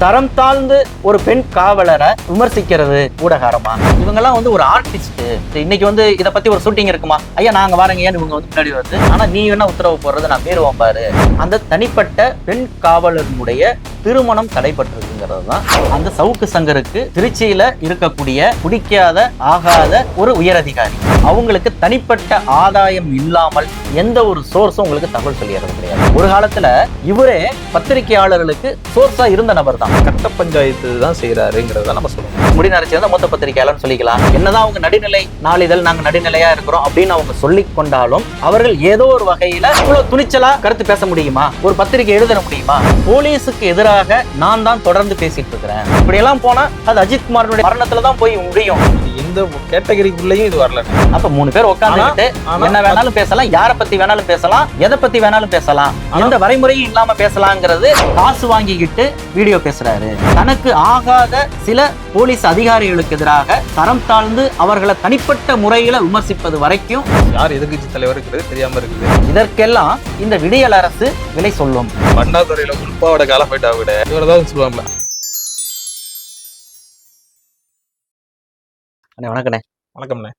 தரம் தாழ்ந்து ஒரு பெண் காவலரை விமர்சிக்கிறது ஊடகாரமா? இவங்கெல்லாம் வந்து ஒரு ஆர்டிஸ்ட் இன்னைக்கு வந்து இதை பத்தி ஒரு ஷூட்டிங் இருக்குமா? ஐயா நாங்க வரங்க. ஏன் இவங்க வந்து முன்னாடி வருது. ஆனா நீ என்ன உத்தரவு போடுறது நான் பேருவோம் பாரு. அந்த தனிப்பட்ட பெண் காவலர்களுடைய திருமணம் தடைபட்டிருக்குங்கிறது தான் அந்த சவுக்கு சங்கருக்கு திருச்சியில இருக்கக்கூடிய பிடிக்காத ஆகாத ஒரு உயரதிகாரி. அவங்களுக்கு தனிப்பட்ட ஆதாயம் இல்லாமல் எந்த ஒரு சோர்ஸும் உங்களுக்கு தகவல் சொல்லிடுறது கிடையாது. ஒரு காலத்துல இவரே பத்திரிகையாளர்களுக்கு சோர்ஸா இருந்த நபர் தான் கட்ட பஞ்சாயத்து தான் செய்யறாருங்கிறத நம்ம சொல்லணும் முடிநரைச்சி தான் மொத்த பத்திரிகையாளர்னு சொல்லிக்கலாம். என்னதான் அவங்க நடுநிலை நாளிதழ் நாங்க நடுநிலையா இருக்கிறோம் அப்படின்னு அவங்க சொல்லிக் கொண்டாலும் அவர்கள் ஏதோ ஒரு வகையில இவ்வளவு துணிச்சலா கருத்து பேச முடியுமா? ஒரு பத்திரிகை எழுத முடியுமா? போலீஸுக்கு எதிராக நான் தான் தொடர்ந்து பேசிட்டு இருக்கிறேன். இப்படி எல்லாம் போனா அது அஜித் குமாரனுடைய மரணத்துல தான் போய் முடியும். இந்த கேட்டகரிக்குள்ளேயும் இது வரல. அப்ப மூணு பேர் உட்காந்துக்கிட்டு ஆனா என்ன வேணாலும் பேசலாம் யார பத்தி வேணாலும் பேசலாம் எதை பத்தி வேணாலும் பேசலாம். எந்த வரைமுறையும் இல்லாம பேசலாங்கிறது காசு வாங்கிக்கிட்டு வீடியோ பேசுறாரு. தனக்கு ஆகாத சில போலீஸ் அதிகாரிகளுக்கு எதிராக தரம் தாழ்ந்து அவர்களை தனிப்பட்ட முறையில விமர்சிப்பது வரைக்கும் யார் எதிர்கட்சி தலைவருங்கிறது தெரியாம இருக்குது. இதற்கெல்லாம் இந்த விடியல் அரசு விலை சொல்லும். பண்டாதுறையில உள்பாவோட காலம் போயிட்டா விட இவ்வளவுதான் சொல்லுவாங்க அண்ணே, வணக்கண்ணே. வணக்கம்ண்ணே.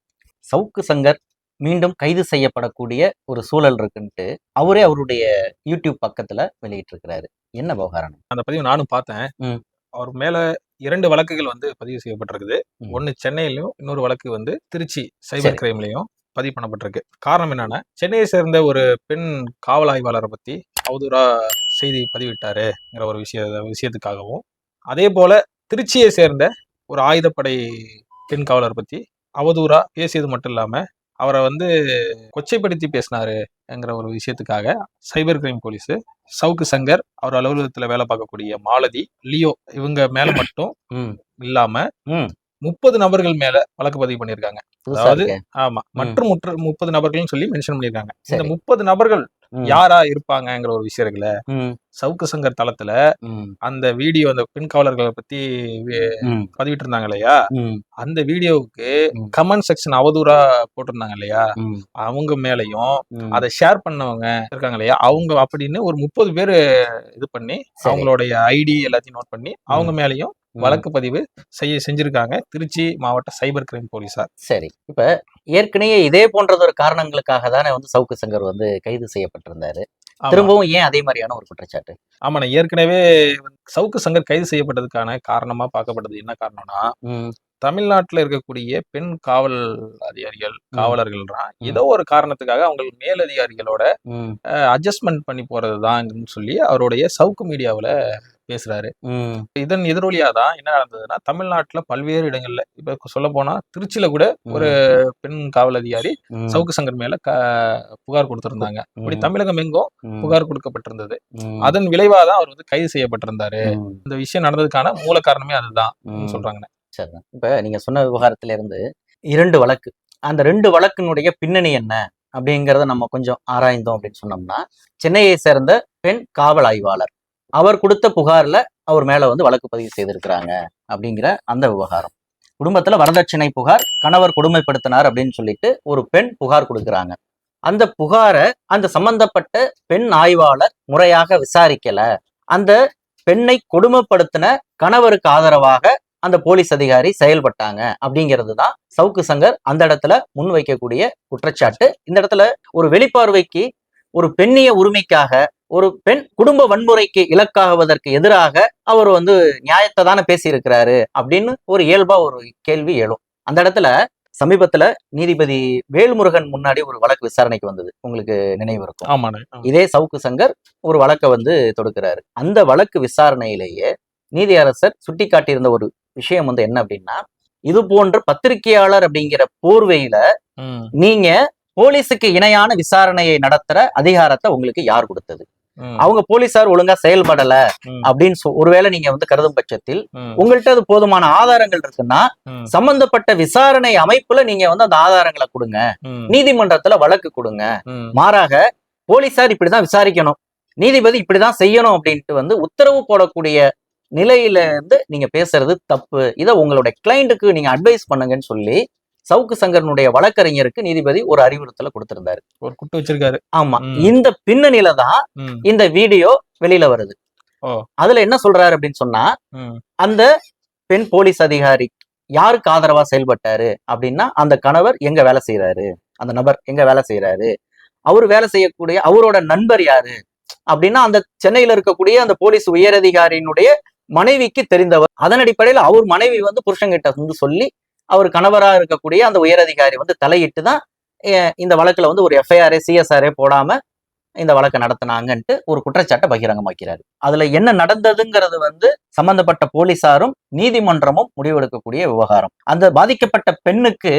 சவுக்கு சங்கர் மீண்டும் கைது செய்யப்படக்கூடிய ஒரு சூழல் இருக்குன்ட்டு அவரே அவருடைய யூடியூப் பக்கத்துல வெளியிட்டிருக்கிறாரு. என்ன விவகாரம்? அந்த பதிவு நானும் பார்த்தேன். அவர் மேல இரண்டு வழக்குகள் வந்து பதிவு செய்யப்பட்டிருக்குது. ஒன்னு சென்னையிலயும் இன்னொரு வழக்கு வந்து திருச்சி. சைபர் கிரைம்லயும் பதிவு பண்ணப்பட்டிருக்கு. காரணம் என்னன்னா சென்னையை சேர்ந்த ஒரு பெண் காவல் ஆய்வாளரை பத்தி அவதூறா செய்தி பதிவிட்டாருங்கிற ஒரு விஷய விஷயத்துக்காகவும் அதே போல திருச்சியை சேர்ந்த ஒரு ஆயுதப்படை பெண் காவலர் பத்தி அவதூறா பேசியது மட்டும் இல்லாம அவரை வந்து கொச்சைப்படுத்தி பேசினாருங்கிற ஒரு விஷயத்துக்காக cyber crime police Savukku Shankar அவர் அலுவலகத்துல வேலை பார்க்கக்கூடிய மாலதி லியோ இவங்க மேல மட்டும் ம். இல்லாம ம். முப்பது நபர்கள் மேல வழக்கு பதிவு பண்ணியிருக்காங்க அதாவது. ஆமா மற்றும் முற்று முப்பது நபர்கள்னு சொல்லி மென்ஷன் பண்ணியிருக்காங்க இந்த. முப்பது நபர்கள். யாரா இருப்பாங்கங்கிற ஒரு விஷயம் இருக்குல்ல ம், சவுக்கு சங்கர் தளத்துல அந்த வீடியோ அந்த பெண் காவலர்களை பத்தி பதிவிட்டு இருந்தாங்க இல்லையா அந்த வீடியோவுக்கு. கமெண்ட் செக்ஷன் அவதூறா போட்டிருந்தாங்க இல்லையா அவங்க மேலயும். அதை ஷேர் பண்ணவங்க இருக்காங்க இல்லையா அவங்க அப்படின்னு ஒரு முப்பது பேர் இது பண்ணி. அவங்களுடைய ஐடி எல்லாத்தையும் நோட் பண்ணி அவங்க மேலயும். வழக்கு பதிவு செய்ய செஞ்சிருக்காங்க. திருச்சி மாவட்ட சைபர் கிரைம் போலீசார் சரி. இப்ப ஏற்கனவே இதே போன்றதொரு காரணங்களுக்காக தானே வந்து சவுக்கு சங்கர் வந்து கைது செய்யப்பட்டிருந்தாரு. திரும்பவும் ஏன் அதே மாதிரியான ஒரு குற்றச்சாட்டு? ஆமாண்ணா ஏற்கனவே சவுக்கு சங்கர் கைது செய்யப்பட்டதுக்கான காரணமா பார்க்கப்பட்டது என்ன காரணம்னா தமிழ்நாட்டுல இருக்கக்கூடிய பெண் காவல் அதிகாரிகள் காவலர்கள்லாம் ஏதோ ஒரு காரணத்துக்காக அவங்க மேலதிகாரிகளோட அட்ஜஸ்ட்மெண்ட் பண்ணி போறதுதான்னு சொல்லி அவருடைய சவுக்கு மீடியாவுல பேசுறாரு. இதன் எதிரொலியா தான் என்ன நடந்ததுன்னா தமிழ்நாட்டுல பல்வேறு இடங்கள்ல இப்ப சொல்ல போனா திருச்சியில கூட ஒரு பெண் காவல் அதிகாரி சவுக்கு சங்கர் மேல புகார் கொடுத்திருந்தாங்க. இப்படி தமிழகம் எங்கும் புகார் கொடுக்கப்பட்டிருந்தது. அதன் விளைவாதான் அவர் வந்து கைது செய்யப்பட்டிருந்தாரு. இந்த விஷயம் நடந்ததுக்கான மூல காரணமே அதுதான். சொல்றாங்க. சரிதான். இப்ப நீங்க சொன்ன விவகாரத்துல இருந்து இரண்டு வழக்கு. அந்த ரெண்டு வழக்கினுடைய பின்னணி என்ன அப்படிங்கறத நம்ம கொஞ்சம் ஆராய்ந்தோம் அப்படின்னு சொன்னோம்னா சென்னையை சேர்ந்த பெண் காவல் ஆய்வாளர். அவர் கொடுத்த புகார்ல அவர் மேல வந்து வழக்கு பதிவு செய்திருக்கிறாங்க அப்படிங்கிற அந்த விவகாரம். குடும்பத்துல வரதட்சணை புகார் கணவர் கொடுமைப்படுத்தினார் அப்படின்னு சொல்லிட்டு ஒரு பெண் புகார் கொடுக்குறாங்க. அந்த புகாரை அந்த சம்பந்தப்பட்ட பெண் ஆய்வாளர் முறையாக விசாரிக்கல. அந்த பெண்ணை கொடுமைப்படுத்தின கணவருக்கு ஆதரவாக அந்த போலீஸ் அதிகாரி செயல்பட்டாங்க அப்படிங்கிறது தான் சவுக்கு சங்கர் அந்த இடத்துல முன்வைக்கக்கூடிய குற்றச்சாட்டு. இந்த இடத்துல ஒரு வெளிப்பார்வைக்கு ஒரு பெண்ணிய உரிமைக்காக ஒரு பெண் குடும்ப வன்முறைக்கு இலக்காகுவதற்கு எதிராக அவர் வந்து நியாயத்தை தானே பேசியிருக்கிறாரு அப்படின்னு ஒரு இயல்பா ஒரு கேள்வி எழும். அந்த இடத்துல சமீபத்துல நீதிபதி வேல்முருகன் முன்னாடி ஒரு வழக்கு விசாரணைக்கு வந்தது. உங்களுக்கு நினைவு இருக்கும். இதே சவுக்கு சங்கர் ஒரு வழக்கை வந்து தொடுக்கிறாரு. அந்த வழக்கு விசாரணையிலேயே நீதியரசர் சுட்டிக்காட்டியிருந்த ஒரு விஷயம் வந்து என்ன அப்படின்னா இது போன்ற பத்திரிகையாளர் அப்படிங்கிற போர்வையில நீங்க போலீஸுக்கு இணையான விசாரணையை நடத்துற அதிகாரத்தை உங்களுக்கு யார் கொடுத்தது? அவங்க போலீசார் ஒழுங்கா செயல்படல அப்படின்னு ஒருவேளை நீங்க வந்து கருதும் பட்சத்தில் உங்கள்கிட்ட அது போதுமான ஆதாரங்கள் இருக்குன்னா சம்பந்தப்பட்ட விசாரணை அமைப்புல நீங்க வந்து அந்த ஆதாரங்களை கொடுங்க. நீதிமன்றத்துல வழக்கு கொடுங்க. மாறாக போலீசார் இப்படிதான் விசாரிக்கணும். நீதிபதி இப்படிதான் செய்யணும் அப்படின்ட்டு வந்து உத்தரவு போடக்கூடிய நிலையில இருந்து நீங்க பேசுறது தப்பு. இதை உங்களுடைய கிளைண்ட்டுக்கு நீங்க அட்வைஸ் பண்ணுங்கன்னு சொல்லி சவுக்கு சங்கரனுடைய வழக்கறிஞருக்கு நீதிபதி ஒரு அறிவுறுத்தலை கொடுத்திருந்தாரு. ஒரு குட்டு வச்சிருக்காரு. ஆமா. இந்த பின்னணியில தான் இந்த வீடியோ வெளியில வருது. அதுல என்ன சொல்றாரு அப்படின்னு சொன்னா. அந்த பெண் போலீஸ் அதிகாரி யாருக்கு ஆதரவா செயல்பட்டாரு அப்படின்னா அந்த கணவர் எங்க வேலை செய்யறாரு அந்த நபர் எங்க வேலை செய்யறாரு அவர் வேலை செய்யக்கூடிய அவரோட நண்பர் யாரு? அப்படின்னா அந்த சென்னையில இருக்கக்கூடிய அந்த போலீஸ் உயரதிகாரியினுடைய மனைவிக்கு தெரிந்தவர். அதன் அடிப்படையில் அவர் மனைவி வந்து புருஷன்கிட்ட வந்து சொல்லி அவர் கணவராக இருக்கக்கூடிய அந்த உயரதிகாரி வந்து தலையிட்டு தான் இந்த வழக்கில் வந்து ஒரு எஃப்ஐஆரே சிஎஸ்ஆரே போடாமல் இந்த வழக்கை நடத்தினாங்கன்ட்டு ஒரு குற்றச்சாட்டை பகிரங்கமாக்கிறாரு. அதுல என்ன நடந்ததுங்கிறது வந்து சம்பந்தப்பட்ட போலீசாரும் நீதிமன்றமும் முடிவெடுக்கக்கூடிய விவகாரம். அந்த பாதிக்கப்பட்ட பெண்ணுக்கு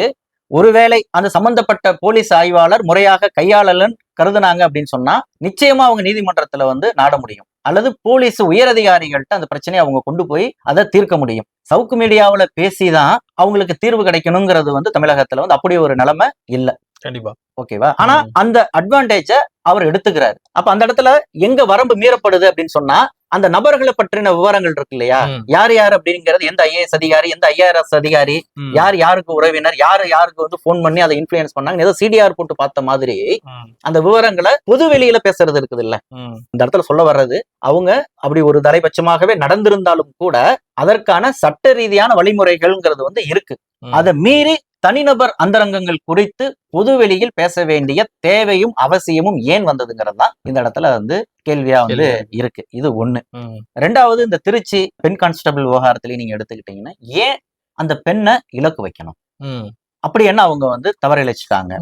ஒருவேளை அந்த சம்பந்தப்பட்ட போலீஸ் ஆய்வாளர் முறையாக கையாளலன்னு கருதுனாங்க அப்படின்னு சொன்னா நிச்சயமா அவங்க நீதிமன்றத்துல வந்து நாட முடியும். அல்லது போலீஸ் உயரதிகாரிகள்ட்ட அந்த பிரச்சனையை அவங்க கொண்டு போய் அதை தீர்க்க முடியும். சவுக்கு மீடியாவுல பேசிதான் அவங்களுக்கு தீர்வு கிடைக்கணுங்கிறது வந்து தமிழகத்துல வந்து அப்படி ஒரு நிலைமை இல்ல. கண்டிப்பா. ஓகேவா ஆனா. அந்த அட்வான்டேஜ அவர் எடுத்துக்கிறாரு. அப்ப அந்த இடத்துல எங்க வரம்பு மீறப்படுது அப்படின்னு சொன்னா அந்த நபர்களை பற்றின விவரங்கள் இருக்கு இல்லையா. யார் யார் அப்படிங்கிறது எந்த ஐஏஎஸ் அதிகாரி எந்த ஐஆர்எஸ் அதிகாரி. யார் யாருக்கு உறவினர் யார் யாருக்கு வந்து ஃபோன் பண்ணி அதை இன்ஃபுளுயன்ஸ் பண்ணாங்க ஏதோ சிடிஆர் போட்டு பார்த்த மாதிரி. அந்த விவரங்களை பொது வெளியில பேசுறது இருக்குது இல்ல. இந்த இடத்துல சொல்ல வர்றது அவங்க அப்படி ஒரு தலைபட்சமாகவே நடந்திருந்தாலும் கூட அதற்கான சட்ட ரீதியான வழிமுறைகள்ங்கிறது வந்து இருக்கு. அதை மீறி தனிநபர் அந்தரங்கங்கள் குறித்து பொது வெளியில் பேச வேண்டிய தேவையும் அவசியமும் ஏன் வந்ததுங்கிறது தான் இந்த இடத்துல வந்து கேள்வியா வந்து இருக்கு. இது ஒண்ணு. ரெண்டாவது இந்த திருச்சி பெண் கான்ஸ்டபிள் விவகாரத்திலேயே நீங்க எடுத்துக்கிட்டீங்கன்னா ஏன் அந்த பெண்ணை இலக்கு வைக்கணும். அப்படி என்ன அவங்க வந்து தவறிழைச்சிட்டாங்க.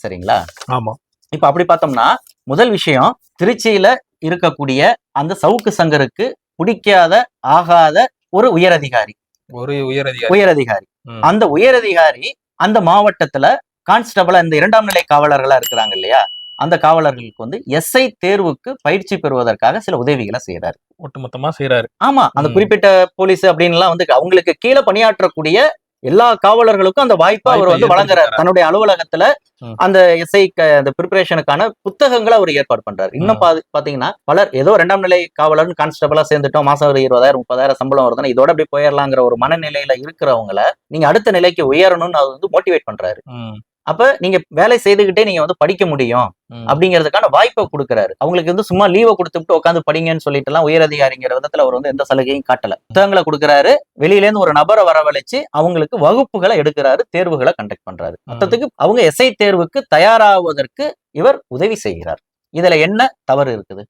சரிங்களா? ஆமா. இப்ப அப்படி பார்த்தோம்னா முதல் விஷயம் திருச்சியில இருக்கக்கூடிய அந்த சவுக்கு சங்கருக்கு பிடிக்காத ஆகாத ஒரு உயரதிகாரி. ஒரு உயரதிகாரி. உயரதிகாரி. அந்த உயரதிகாரி அந்த மாவட்டத்துல கான்ஸ்டபிளா இந்த இரண்டாம் நிலை காவலர்களா இருக்கிறாங்க இல்லையா? அந்த காவலர்களுக்கு வந்து எஸ்ஐ தேர்வுக்கு பயிற்சி பெறுவதற்காக சில உதவிகளை செய்யறாரு ஒட்டுமொத்தமா செய்யறாரு ஆமா அந்த. குறிப்பிட்ட போலீஸ் அப்படின்லாம் வந்து அவங்களுக்கு கீழே பணியாற்றக்கூடிய எல்லா காவலர்களுக்கும் அந்த வாய்ப்பை அவர் வந்து வழங்குறாரு தன்னுடைய அலுவலகத்துல. அந்த எஸ்ஐ அந்த ப்ரிப்பரேஷனுக்கான புத்தகங்களை அவர் ஏற்பாடு பண்றாரு இன்னும் ம். பா- பாத்தீங்கன்னா பலர் ஏதோ ரெண்டாம் நிலை காவலர் கான்ஸ்டபிளா சேர்ந்துட்டோம் மாசம் ஒரு இருபதாயிரம் முப்பதாயிரம் சம்பளம் வருதுன்னா இதோட அப்படி போயிடலாங்கிற ஒரு மனநிலையில இருக்கிறவங்கள நீங்க அடுத்த நிலைக்கு உயரணும்னு அவர் வந்து மோட்டிவேட் பண்றாரு. அப்ப நீங்க வேலை செய்துகிட்டே நீங்க வந்து படிக்க முடியும். அப்படிங்கிறதுக்கான வாய்ப்பை கொடுக்குறாரு அவங்களுக்கு வந்து சும்மா லீவை கொடுத்துட்டு உட்காந்து படிங்கன்னு சொல்லிட்டு எல்லாம் உயரதிகாரிங்கிற விதத்துல அவர் வந்து எந்த சலுகையும் காட்டல புத்தகங்களை கொடுக்குறாரு வெளியில இருந்து ஒரு நபரை வரவழைச்சு அவங்களுக்கு வகுப்புகளை எடுக்கிறாரு தேர்வுகளை கண்டக்ட் பண்றாரு. மொத்தத்துக்கு அவங்க எஸ்ஐ தேர்வுக்கு தயாராவதற்கு இவர் உதவி செய்கிறார் இதுல என்ன தவறு இருக்குது.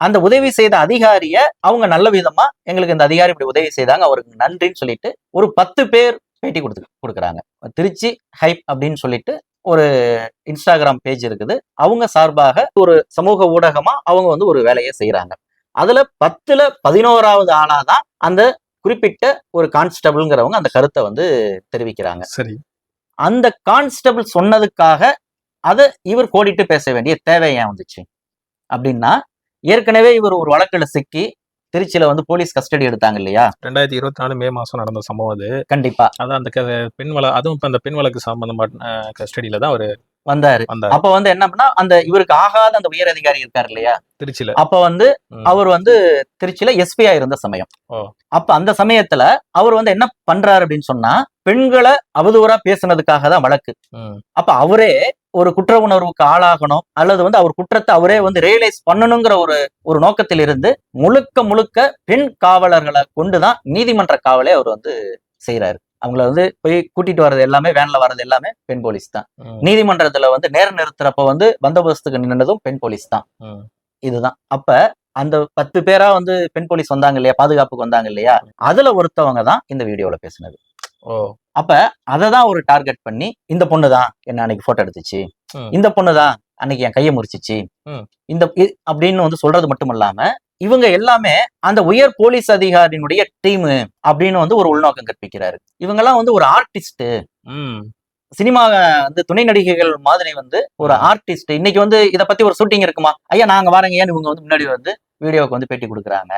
அந்த உதவி செய்த அதிகாரிய அவங்க நல்ல விதமா எங்களுக்கு இந்த அதிகாரி இப்படி உதவி செய்தாங்க அவருக்கு நன்றின்னு சொல்லிட்டு ஒரு பத்து பேர் பேட்டி கொடுத்து கொடுக்குறாங்க. திருச்சி ஹைப் அப்படின்னு சொல்லிட்டு ஒரு இன்ஸ்டாகிராம் பேஜ் இருக்குது. அவங்க சார்பாக ஒரு சமூக ஊடகமா அவங்க வந்து ஒரு வேலையை செய்யறாங்க. அதுல பத்துல பதினோராவது ஆளா தான் அந்த குறிப்பிட்ட ஒரு கான்ஸ்டபிள்ங்கிறவங்க அந்த கருத்தை வந்து தெரிவிக்கிறாங்க. சரி. அந்த கான்ஸ்டபிள் சொன்னதுக்காக அதை இவர் கோடிட்டு பேச வேண்டிய தேவை ஏன் வந்துச்சு? அப்படின்னா ஏற்கனவே இவர் ஒரு வழக்குல சிக்கி திருச்சியில வந்து போலீஸ் கஸ்டடி எடுத்தாங்க இல்லையா? ரெண்டாயிரத்தி இருபத்தி நாலு மே மாசம் நடந்த சம்பவம் அது. கண்டிப்பா. அதான் அந்த பெண் வழ அதுவும் இப்ப அந்த பெண் வழக்கு சம்பந்தமான கஸ்டடியில தான் அவரு வந்தாரு. அப்ப வந்து என்ன பண்ணா அந்த இவருக்கு ஆகாத அந்த உயர் அதிகாரி இருக்காரு இல்லையா? திருச்சியில. அப்ப வந்து. அவர் வந்து திருச்சியில எஸ்பியா இருந்த சமயம். அப்ப அந்த சமயத்துல அவர் வந்து என்ன பண்றாரு அப்படின்னு சொன்னா பெண்களை அவதூறா பேசுனதுக்காக தான் வழக்கு. அப்ப அவரே ஒரு குற்ற உணர்வுக்கு ஆளாகணும் அல்லது வந்து அவர் குற்றத்தை அவரே வந்து ரியலைஸ் பண்ணணுங்கிற ஒரு ஒரு நோக்கத்தில் இருந்து முழுக்க முழுக்க பெண் காவலர்களை கொண்டுதான் நீதிமன்ற காவலே அவர் வந்து செய்யறாரு அவங்கள வந்து போய் கூட்டிட்டு வர்றது எல்லாமே வேன்ல வர்றது எல்லாமே பெண் போலீஸ் தான். நீதிமன்றத்துல வந்து நேர் நிறுத்துறப்ப வந்து பந்தோபஸ்துக்கு நின்னதும் பெண் போலீஸ் தான். இதுதான். அப்ப அந்த பத்து பேரா வந்து பெண் போலீஸ் வந்தாங்க இல்லையா? பாதுகாப்புக்கு வந்தாங்க இல்லையா? அதுல ஒருத்தவங்க தான் இந்த வீடியோல பேசுனது. அப்ப அதை தான் ஒரு டார்கெட் பண்ணி இந்த பொண்ணு தான் என்ன அன்னைக்கு போட்டோ எடுத்துச்சு. இந்த பொண்ணு தான் அன்னைக்கு என் கையை முறிச்சிச்சு. இந்த அப்படின்னு வந்து சொல்றது மட்டும் இல்லாம இவங்க எல்லாமே அந்த உயர் போலீஸ் அதிகாரியினுடைய டீம் அப்படின்னு வந்து ஒரு உள்நோக்கம் கற்பிக்கிறாரு. இவங்கெல்லாம் வந்து ஒரு ஆர்டிஸ்ட் சினிமா வந்து துணை நடிகைகள் மாதிரி வந்து ஒரு. ஆர்டிஸ்ட் இன்னைக்கு வந்து இத பத்தி ஒரு ஷூட்டிங் இருக்குமா? ஐயா நாங்க வரங்க. ஏன்னு இவங்க வந்து முன்னாடி வந்து வீடியோக்கு வந்து பேட்டி கொடுக்குறாங்க.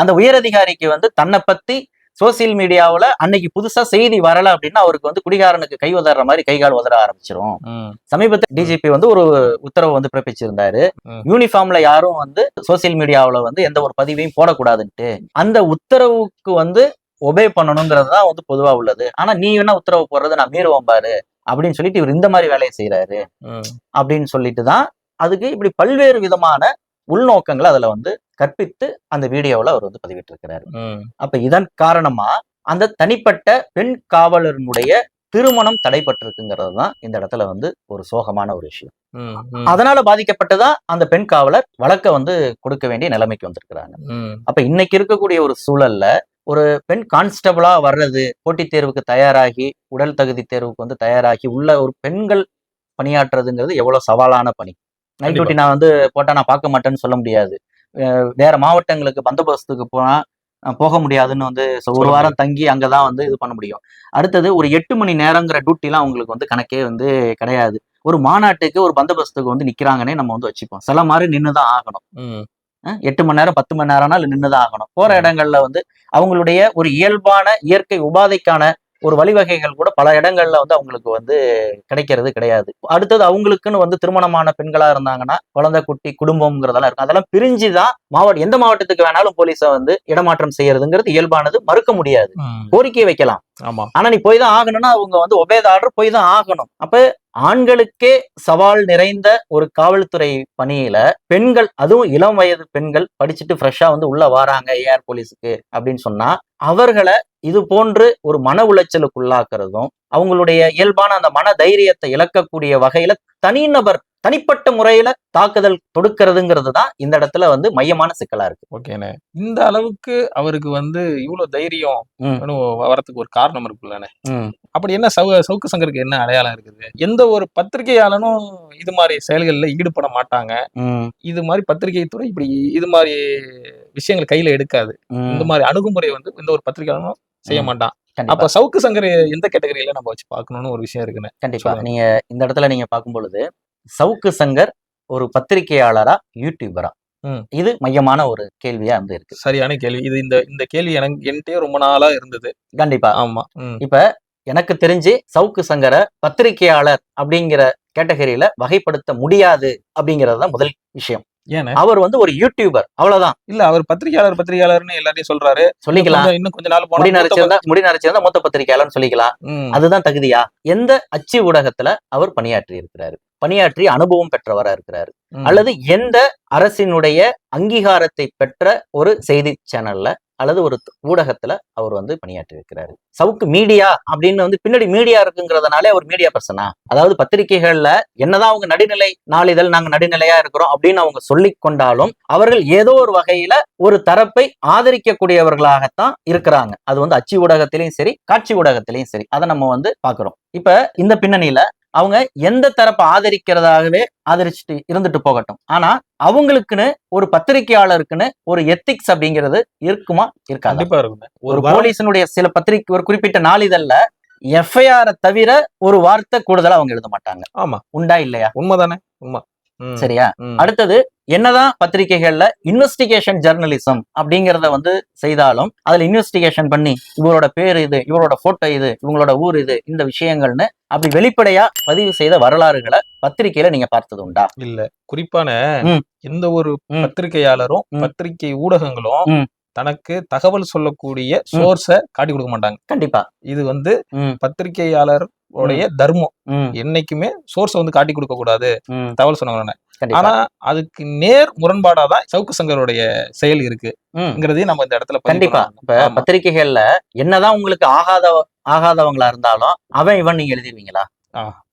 அந்த உயரதிகாரிக்கு வந்து தன்னை பத்தி சோசியல் மீடியாவுல அன்னைக்கு புதுசா செய்தி வரல அப்படின்னா அவருக்கு வந்து குடிகாரனுக்கு கை உதற மாதிரி கை கால் உதற ஆரம்பிச்சிரும். சமீபத்தில் டிஜிபி வந்து ஒரு உத்தரவு வந்து பிறப்பிச்சிருந்தாரு. யூனிஃபார்ம்ல யாரும் வந்து சோசியல் மீடியாவுல வந்து எந்த ஒரு பதிவையும் போடக்கூடாதுன்ட்டு அந்த உத்தரவுக்கு வந்து ஒபே பண்ணணுங்கிறது தான் வந்து பொதுவா உள்ளது ஆனா நீ என்ன உத்தரவு போடுறது நான் மீறுவோம் பாரு அப்படின்னு சொல்லிட்டு இவர் இந்த மாதிரி வேலையை செய்யறாரு. அப்படின்னு சொல்லிட்டு தான் அதுக்கு இப்படி பல்வேறு விதமான உள்நோக்கங்களை அதுல வந்து கற்பித்து அந்த வீடியோவில் அவர் வந்து பதிவிட்டிருக்கிறாரு. அப்ப இதன் காரணமா அந்த தனிப்பட்ட பெண் காவலருடைய திருமணம் தடைபட்டிருக்குங்கிறது தான் இந்த இடத்துல வந்து ஒரு சோகமான ஒரு விஷயம். அதனால பாதிக்கப்பட்டுதான் அந்த பெண் காவலர் வழக்க வந்து கொடுக்க வேண்டிய நிலைமைக்கு வந்திருக்கிறாங்க. அப்ப இன்னைக்கு இருக்கக்கூடிய ஒரு சூழல்ல ஒரு பெண் கான்ஸ்டபிளா வர்றது போட்டித் தேர்வுக்கு தயாராகி உடல் தகுதி தேர்வுக்கு வந்து தயாராகி உள்ள ஒரு பெண்கள் பணியாற்றுறதுங்கிறது எவ்வளவு சவாலான பணி நைட். டியூட்டி நான் வந்து போட்டா நான் பார்க்க மாட்டேன்னு சொல்ல முடியாது. வேற மாவட்டங்களுக்கு பந்தோபஸ்துக்கு போனா போக முடியாதுன்னு வந்து ஒரு வாரம் தங்கி அங்கதான் வந்து இது பண்ண முடியும். அடுத்தது ஒரு எட்டு மணி நேரங்கிற டியூட்டிலாம் அவங்களுக்கு வந்து கணக்கே வந்து கிடையாது. ஒரு மாநாட்டுக்கு ஒரு பந்தோபஸ்துக்கு வந்து நிக்கிறாங்கன்னே நம்ம வந்து வச்சுப்போம். சில மாதிரி நின்றுதான் ஆகணும். எட்டு மணி நேரம் பத்து மணி நேரம்னாலும் நின்றுதான் ஆகணும். போற. இடங்கள்ல வந்து அவங்களுடைய ஒரு இயல்பான இயற்கை உபாதைக்கான ஒரு வழிவகைகள் கூட பல இடங்கள்ல வந்து அவங்களுக்கு வந்து கிடைக்கிறது கிடையாது. அடுத்தது அவங்களுக்குன்னு வந்து திருமணமான பெண்களா இருந்தாங்கன்னா குழந்தை குட்டி குடும்பம்ங்கிறதெல்லாம் இருக்கும். அதெல்லாம் பிரிஞ்சுதான் மாவட்ட எந்த மாவட்டத்துக்கு வேணாலும் போலீஸை வந்து இடமாற்றம் செய்யறதுங்கிறது இயல்பானது. மறுக்க முடியாது. கோரிக்கை வைக்கலாம். ஆமா. ஆனா நீ போய் தான் ஆகணும்னா அவங்க வந்து ஒபேத ஆர்டர் போய் தான் ஆகணும். அப்ப ஆண்களுக்கே சவால் நிறைந்த ஒரு காவல்துறை பணியில பெண்கள் அதுவும் இளம் வயது பெண்கள் படிச்சுட்டு ஃப்ரெஷ்ஷா வந்து உள்ள வராங்க ஏஆர் போலீஸுக்கு அப்படின்னு சொன்னா அவர்களை இது போன்று ஒரு மன உளைச்சலுக்கு உள்ளாக்குறதும் அவங்களுடைய இயல்பான அந்த மன தைரியத்தை இழக்கக்கூடிய வகையில தனிநபர் தனிப்பட்ட முறையில தாக்குதல் தொடுக்கிறதுங்கிறது தான் இந்த இடத்துல வந்து மையமான சிக்கலா இருக்கு. ஓகேண்ணே இந்த அளவுக்கு அவருக்கு வந்து இவ்வளவு தைரியம் வரதுக்கு ஒரு காரணம் இருக்குல்லண்ணே. அப்படி என்ன சவு சவுக்கு சங்கருக்கு என்ன அடையாளம் இருக்குது? எந்த ஒரு பத்திரிகையாளனும் இது மாதிரி செயல்கள்ல ஈடுபட மாட்டாங்க. இது மாதிரி பத்திரிகை துறை இப்படி இது மாதிரி விஷயங்கள் கையில எடுக்காது. இந்த மாதிரி அணுகுமுறை வந்து எந்த ஒரு பத்திரிகையாளனும் செய்ய. மாட்டான். அப்ப சவுக்கு சங்கர் எந்த கேட்டகரியில நம்ம வச்சு பார்க்கணும்னு ஒரு விஷயம் இருக்குண்ணே கண்டிப்பா. நீங்க இந்த இடத்துல நீங்க பார்க்கும் பொழுது சவுக்கு சங்கர் ஒரு பத்திரிகையாளரா யூடியூபரா. இது மையமான ஒரு கேள்வியா வந்து இருக்கு சரியான கேள்வி இது இந்த இந்த கேள்வி எனக்கு என்கிட்டயே ரொம்ப நாளா இருந்தது கண்டிப்பா ஆமா. இப்ப எனக்கு தெரிஞ்சு சவுக்கு சங்கரை பத்திரிகையாளர் அப்படிங்கிற கேட்டகரியில வகைப்படுத்த முடியாது அப்படிங்கிறது தான் முதல் விஷயம் அவர் வந்து ஒரு யூடியூபர் அவ்வளவுதான். இல்ல அவர் பத்திரிகையாளர் பத்திரிகையாளர்னு எல்லாரையும் சொல்றாரு. சொல்லிக்கலாம். இன்னும் கொஞ்ச நாள் முடி நரைச்சிருந்தா முடி நரைச்சிருந்தா மூத்த பத்திரிகையாளர்னு சொல்லிக்கலாம். அதுதான் தகுதியா? எந்த அச்சு ஊடகத்துல அவர் பணியாற்றி இருக்கிறாரு. பணியாற்றி அனுபவம் பெற்றவரா இருக்கிறாரு. அல்லது எந்த அரசினுடைய அங்கீகாரத்தை பெற்ற ஒரு செய்தி சேனல்ல அல்லது ஒரு ஊடகத்துல அவர் வந்து பணியாற்றி இருக்கிறாரு. சவுக்கு மீடியா அப்படின்னு வந்து பின்னாடி மீடியா இருக்குங்கிறதுனாலே அவர் மீடியா பர்சனா அதாவது பத்திரிகைகள்ல என்னதான் அவங்க நடுநிலை நாளிதழ் நாங்க நடுநிலையா இருக்கிறோம் அப்படின்னு அவங்க சொல்லி கொண்டாலும் அவர்கள் ஏதோ ஒரு வகையில ஒரு தரப்பை ஆதரிக்கக்கூடியவர்களாகத்தான் இருக்கிறாங்க. அது வந்து அச்சு ஊடகத்திலையும் சரி காட்சி ஊடகத்திலையும் சரி. அதை நம்ம வந்து பாக்குறோம் இப்ப இந்த பின்னணியில அவங்க எந்த தரப்பை ஆதரிக்கிறதாகவே ஆதரிச்சுட்டு இருந்துட்டு போகட்டும். ஆனா அவங்களுக்குன்னு ஒரு பத்திரிகையாளருக்குன்னு ஒரு எத்திக்ஸ் அப்படிங்கிறது இருக்குமா இருக்காது? கண்டிப்பா இருக்குங்க. ஒரு போலீஸினுடைய சில பத்திரிகை ஒரு குறிப்பிட்ட நாளிதழ்ல எஃப்ஐஆர் தவிர ஒரு வார்த்தை கூடுதலா அவங்க எழுத மாட்டாங்க. ஆமா. உண்டா இல்லையா? உண்மைதானே? உண்மை. சரியா. அடுத்தது என்னதான் பத்திரிகைகள்ல இன்வெஸ்டிகேஷன் ஜெர்னலிசம் அப்படிங்கறத வந்து செய்தாலும் அதுல இன்வெஸ்டிகேஷன் பண்ணி இவரோட பேர் இது இவரோட போட்டோ இது இவங்களோட ஊர் இது இந்த விஷயங்கள்னு அப்படி வெளிப்படையா பதிவு செய்த வரலாறுகளை பத்திரிகையில நீங்க பார்த்தது உண்டா இல்ல குறிப்பான. எந்த ஒரு. பத்திரிகையாளரும். பத்திரிகை ஊடகங்களும். தனக்கு தகவல் சொல்லக்கூடிய சோர்ஸ காட்டி கொடுக்க மாட்டாங்க. கண்டிப்பா. இது வந்து ம். பத்திரிகையாளர் உடைய தர்மம். என்னைக்குமே சோர்ஸ் வந்து காட்டி கொடுக்க கூடாது. தகவல் சொன்னாங்க ஆனா அதுக்கு நேர் முரண்பாடாதான் சவுக்கு சங்கருடைய செயல் இருக்குங்கிறதையும். நம்ம இந்த இடத்துல கண்டிப்பா. இப்ப. பத்திரிகைகள்ல என்னதான் உங்களுக்கு ஆகாத ஆகாதவங்களா இருந்தாலும் அவன் இவன் நீங்க எழுதிருவீங்களா.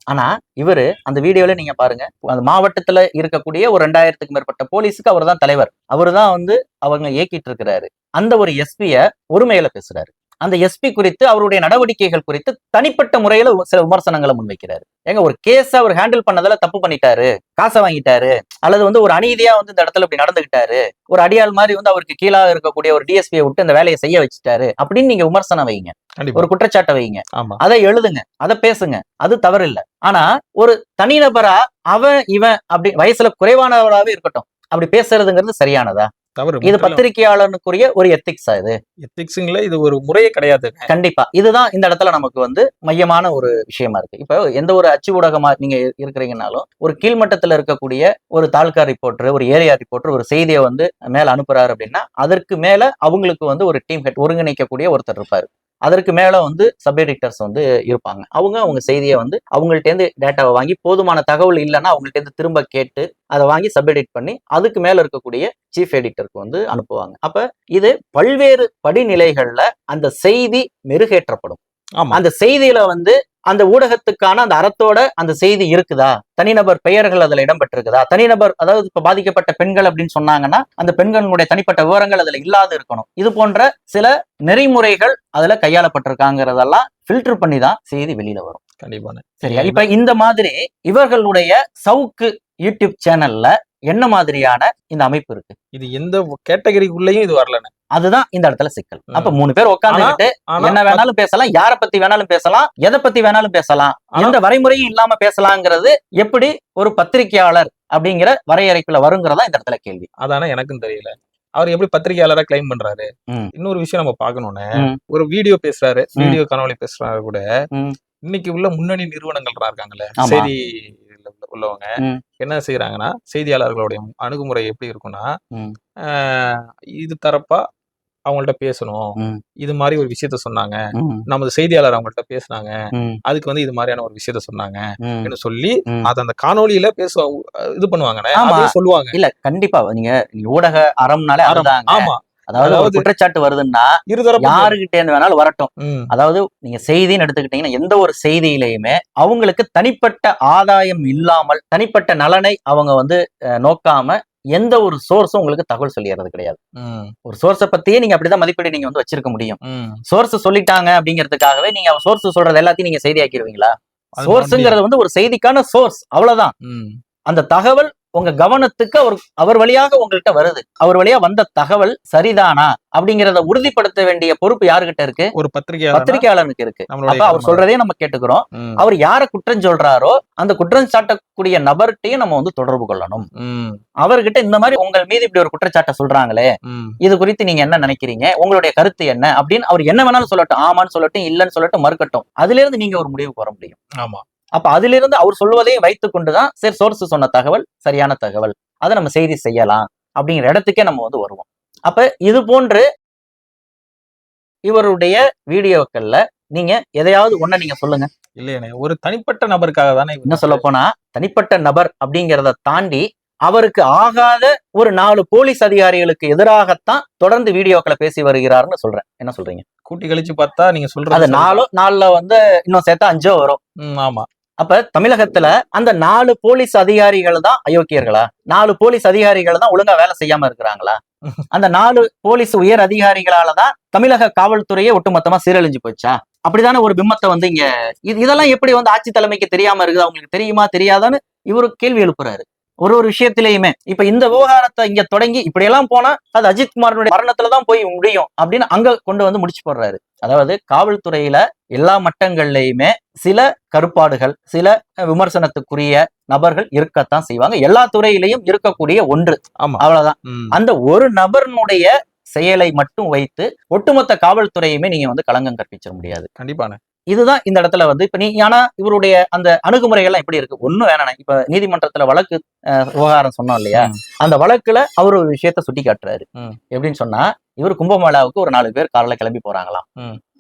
ஆனா இவரு அந்த வீடியோல நீங்க பாருங்க அந்த மாவட்டத்துல இருக்கக்கூடிய ஒரு ரெண்டாயிரத்துக்கு மேற்பட்ட போலீஸுக்கு அவர் தான் தலைவர். அவர் தான் வந்து அவங்க இயக்கிட்டு இருக்கிறாரு. அந்த ஒரு எஸ்பிய ஒருமையில பேசுறாரு. அந்த எஸ்பி குறித்து அவருடைய நடவடிக்கைகள் குறித்து தனிப்பட்ட முறையில சில விமர்சனங்களை முன்வைக்கிறாரு. ஏங்க ஒரு கேஸ் அவர் ஹேண்டில் பண்ணதுல தப்பு பண்ணிட்டாரு காசை வாங்கிட்டாரு அல்லது வந்து ஒரு அநீதியா வந்து இந்த இடத்துல இப்படி நடந்துகிட்டாரு ஒரு அடியாள் மாதிரி வந்து அவருக்கு கீழாக இருக்கக்கூடிய ஒரு டிஎஸ்பியை விட்டு இந்த வேலையை செய்ய வச்சுட்டாரு அப்படின்னு நீங்க விமர்சனம் வைங்க. ஒரு குற்றச்சாட்டை வைங்க. ஆமா. அதை எழுதுங்க. அதை பேசுங்க. அது தவறு இல்ல ஆனா ஒரு தனிநபரா அவன் இவன் அப்படி வயசுல குறைவானவராவே இருக்கட்டும். அப்படி பேசுறதுங்கிறது சரியானதா? தவறு. இது பத்திரிகையாளனுக்குரிய ஒரு எத்திக்ஸா இது. எத்திக்ஸுங்கள இது ஒரு முறையே கிடையாது. கண்டிப்பா. இதுதான் இந்த இடத்துல நமக்கு வந்து மையமான ஒரு விஷயமா இருக்கு. இப்போ எந்த ஒரு அச்சு ஊடகமா நீங்க இருக்கிறீங்கனாலும் ஒரு கீழ்மட்டத்துல இருக்கக்கூடிய ஒரு தாலுகா ரிப்போர்ட்டர் ஒரு ஏரியா ரிப்போர்ட்டர் ஒரு செய்தியை வந்து மேல அனுப்புறாரு அப்படின்னா அதற்கு மேல அவங்களுக்கு வந்து ஒரு டீம் ஹெட் ஒருங்கிணைக்கக்கூடிய ஒருத்தர் இருப்பாரு. அதற்கு மேல வந்து சப் எடிட்டர்ஸ் வந்து இருப்பாங்க. அவங்க அவங்க செய்தியை வந்து அவங்கள்ட்ட இருந்து டேட்டாவை வாங்கி போதுமான தகவல் இல்லைன்னா அவங்கள்ட்ட இருந்து திரும்ப கேட்டு அதை வாங்கி சப் எடிட் பண்ணி அதுக்கு மேல இருக்கக்கூடிய சீஃப் எடிட்டருக்கு வந்து அனுப்புவாங்க. அப்ப இது பல்வேறு படிநிலைகள்ல அந்த செய்தி மெருகேற்றப்படும். அந்த செய்தியில வந்து அந்த ஊடகத்துக்கான அந்த அறத்தோட அந்த செய்தி இருக்குதா? தனிநபர் பெயர்கள் அதுல இடம்பெற்றிருக்குதா? தனிநபர் அதாவது இப்ப பாதிக்கப்பட்ட பெண்கள் அப்படின்னு சொன்னாங்கன்னா அந்த பெண்களுடைய தனிப்பட்ட விவரங்கள் அதுல இல்லாது இருக்கணும். இது போன்ற சில நெறிமுறைகள் அதுல கையாளப்பட்டிருக்காங்கிறதெல்லாம் ஃபில்டர் பண்ணி தான் செய்தி வெளியில வரும். கண்டிப்பான சரியா? இப்ப இந்த மாதிரி இவர்களுடைய சவுக்கு யூடியூப் சேனல்ல என்ன மாதிரியான இந்த அமைப்பு இருக்கு? இது எந்த கேட்டகரிக்குள்ளேயும் இது வரலண்ணே அதுதான் இந்த இடத்துல சிக்கல். அப்ப மூணு பேர் உட்காந்துக்கிட்டு ஆனா என்ன வேணாலும் பேசலாம் யார பத்தி வேணாலும் பேசலாம் எதை பத்தி வேணாலும் பேசலாம் எந்த வரைமுறையும் இல்லாம பேசலாங்கிறது எப்படி ஒரு பத்திரிகையாளர் அப்படிங்கிற வரையறைக்குள்ள வருங்கிறதா இந்த இடத்துல கேள்வி அதானே எனக்கும் தெரியல அவர் எப்படி பத்திரிகையாளரா கிளைம் பண்றாரு. இன்னொரு விஷயம் நம்ம பார்க்கணும்னு ம். ஒரு வீடியோ பேசுறாரு. வீடியோ கனவுல பேசுறாரு கூட. இன்னைக்கு உள்ள முன்னணி நிறுவனங்கள் இருக்காங்கல்ல. செய்தி உள்ளவங்க. என்ன செய்யறாங்கன்னா செய்தியாளர்களுடைய அணுகுமுறை எப்படி இருக்கும்னா இது தரப்பா அவங்கள்ட்ட பேசணும். இது மாதிரி ஒரு விஷயத்த சொன்னாங்க. நமது செய்தியாளர் அவங்கள்ட்ட பேசுனாங்க. அதுக்கு வந்து இது மாதிரியான ஒரு விஷயத்த சொன்னாங்க சொல்லி. அத அந்த காணொளியில பேச இது. அதையும் சொல்லுவாங்க. இல்ல கண்டிப்பா. நீங்க ஊடக அறம்னாலே ஆமா. அதாவது குற்றச்சாட்டு வருதுன்னா இருதரப்பு யாருகிட்ட இருந்து வேணாலும் வரட்டும். அதாவது நீங்க செய்தின்னு எடுத்துக்கிட்டீங்கன்னா எந்த ஒரு செய்தியிலையுமே அவங்களுக்கு தனிப்பட்ட ஆதாயம் இல்லாமல் தனிப்பட்ட நலனை அவங்க வந்து நோக்காம எந்த ஒரு சோர்ஸும் உங்களுக்கு தகவல் சொல்லிடுறது கிடையாது. ஒரு சோர்ஸை பத்தியே நீங்க அப்படிதான் மதிப்பீடு நீங்க வந்து வச்சிருக்க முடியும். சோர்ஸ் சொல்லிட்டாங்க அப்படிங்கிறதுக்காகவே நீங்க சோர்ஸ் சொல்றது எல்லாத்தையும் நீங்க செய்தி ஆக்கிடுவீங்களா அது சோர்ஸ்ங்கிறது வந்து ஒரு செய்திக்கான சோர்ஸ் அவ்வளவுதான். அந்த தகவல் உங்க கவனத்துக்கு அவர் அவர் வழியாக உங்கள்கிட்ட வருது. அவர் வழியா வந்த தகவல் சரிதானா? அப்படிங்கறத உறுதிப்படுத்த வேண்டிய பொறுப்பு யாருகிட்ட இருக்கு? ஒரு பத்திரிகையாளர் பத்திரிகையாளருக்கு இருக்கு. அப்ப அவர் சொல்றதே நம்ம கேட்டுக்கிறோம். அவர் யார குற்றம் சொல்றாரோ அந்த குற்றம் சாட்டக்கூடிய நபர்கிட்டயும் நம்ம வந்து தொடர்பு கொள்ளணும். அவர்கிட்ட இந்த மாதிரி உங்கள் மீது இப்படி ஒரு குற்றச்சாட்டை சொல்றாங்களே இது குறித்து நீங்க என்ன நினைக்கிறீங்க? உங்களுடைய கருத்து என்ன? அப்படின்னு அவர் என்ன வேணாலும் சொல்லட்டும். ஆமான்னு சொல்லட்டும் இல்லைன்னு சொல்லட்டும் மறுக்கட்டும். அதுல இருந்து நீங்க ஒரு முடிவுக்கு வர முடியும். ஆமா. அப்ப அதுல இருந்து அவர் சொல்வதையும் வைத்துக் கொண்டுதான் சரி சோர்ஸ் சொன்ன தகவல் சரியான தகவல். அதை நம்ம செய்தி செய்யலாம் அப்படிங்கிற இடத்துக்கே நம்ம வந்து வருவோம். அப்ப இது போன்று இவருடைய வீடியோக்கள்ல நீங்க எதையாவது ஒண்ண நீங்க சொல்லுங்க. இல்லையானே ஒரு தனிப்பட்ட நபருக்காக தானே இன்னும் சொல்ல போனா தனிப்பட்ட நபர் அப்படிங்கிறத தாண்டி அவருக்கு ஆகாத ஒரு நாலு போலீஸ் அதிகாரிகளுக்கு எதிராகத்தான் தொடர்ந்து வீடியோக்களை பேசி வருகிறாருன்னு சொல்றேன். என்ன சொல்றீங்க? கூட்டி கழிச்சு பார்த்தா நீங்க அது சொல்றது நாலோ நாலுல வந்து இன்னும் சேர்த்தா அஞ்சோ வரும். ஆமா. அப்ப தமிழகத்துல அந்த நாலு போலீஸ் அதிகாரிகள் தான் அயோக்கியர்களா? நாலு போலீஸ் அதிகாரிகள் தான் ஒழுங்கா வேலை செய்யாம இருக்கிறாங்களா? அந்த நாலு போலீஸ் உயர் அதிகாரிகளாலதான் தமிழக காவல்துறையே ஒட்டுமொத்தமா சீரழிஞ்சு போச்சா? அப்படிதானே ஒரு பிம்பத்தை வந்து இங்க இது இதெல்லாம் எப்படி வந்து ஆட்சி தலைமைக்கு தெரியாம இருக்குது? அவங்களுக்கு தெரியுமா? தெரியாதான்னு இவரு கேள்வி எழுப்புறாரு. ஒரு ஒரு விஷயத்திலயுமே. இப்ப இந்த விவகாரத்தை இங்க தொடங்கி இப்படியெல்லாம் போனா அது அஜித் குமாரனுடைய மரணத்துலதான் போய் முடியும் அப்படின்னு அங்க கொண்டு வந்து முடிச்சு போடுறாரு. அதாவது காவல்துறையில எல்லா மட்டங்கள்லயுமே சில கருப்பாடுகள் சில விமர்சனத்துக்குரிய நபர்கள் இருக்கத்தான் செய்வாங்க. எல்லா துறையிலையும் இருக்கக்கூடிய ஒன்று. ஆமா. அவ்வளவுதான். அந்த ஒரு நபர்னுடைய செயலை மட்டும் வைத்து ஒட்டுமொத்த காவல்துறையுமே நீங்க வந்து களங்கம் கற்பிச்சிட முடியாது. கண்டிப்பாண்ணே. இதுதான் இந்த இடத்துல வந்து இப்ப நீ ஆனா இவருடைய அந்த அணுகுமுறைகள்லாம் எப்படி இருக்கு? ஒண்ணும் வேணாம். இப்ப நீதிமன்றத்துல வழக்கு விவகாரம் சொன்னோம் இல்லையா. அந்த வழக்குல அவர் ஒரு விஷயத்த சுட்டி காட்டுறாரு. எப்படின்னு சொன்னா இவர் கும்பமேளாவுக்கு ஒரு நாலு பேர் கார்ல கிளம்பி போறாங்களாம்.